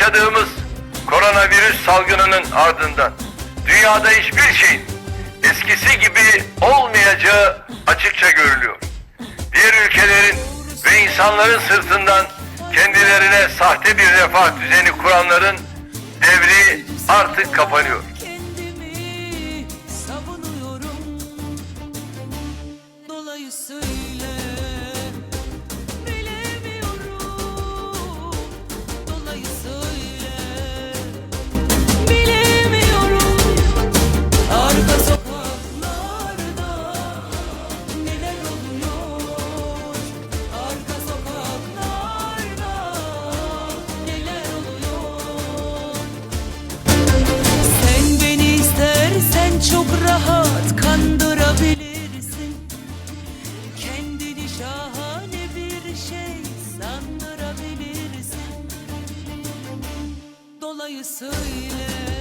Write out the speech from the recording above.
yaşadığımız koronavirüs salgınının ardından dünyada hiçbir şeyin eskisi gibi olmayacağı açıkça görülüyor. Diğer ülkelerin ve insanların sırtından kendilerine sahte bir refah düzeni kuranların devri artık kapanıyor. kendimi savunuyorum Dolayısıyla sandırabilirsin Dolayısıyla